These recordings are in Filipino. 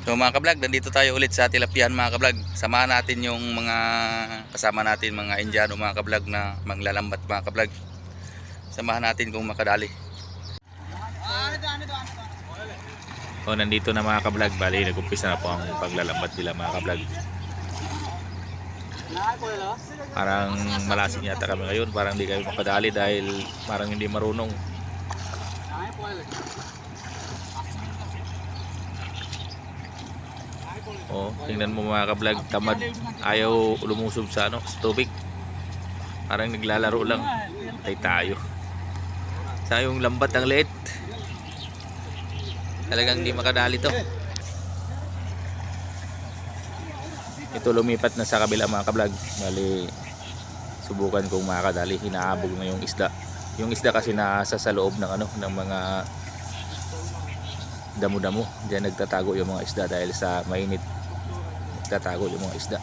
So mga kablog, nandito tayo ulit sa Tilapian mga kablog. Samahan natin yung mga kasama natin mga Indiano mga kablog na manglalambat mga kablog. Samahan natin kung makadali. O nandito na mga kablog, bali nag-umpisa na po ang paglalambat nila mga kablog. Parang malasing yata kami ngayon, parang hindi kami makadali dahil parang hindi marunong. Oh, tingnan mo mga kablog, tamad. Ayaw lumusob sa ano, sa tubig. Parang naglalaro lang. Tay tayo. Sa yung lambat ang liit. Talagang hindi makadali to. Ito lumipat na sa kabila mga kablog. Bali, subukan kong makadali. Hinahabog na yung isda. Yung isda kasi nasa sa loob ng ano, ng mga damo-damo. Diyan nagtatago yung mga isda dahil sa mainit nagtatago yung mga isda.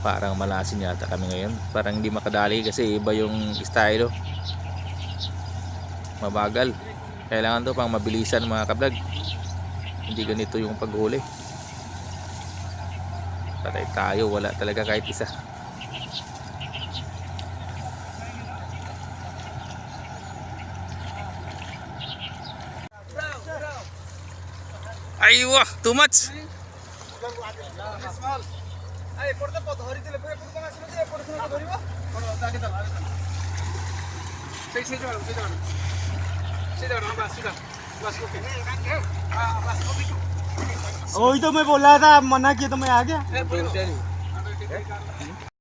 Parang malasin yata kami ngayon. Parang hindi makadali kasi iba yung oh. Mabagal. Kailangan to pang mabilisan mga kablog. Hindi ganito yung paghuli. Patay tayo. Wala talaga kahit isa. Too much. वही तो मैं बोला था मना किया तो मैं आ गया।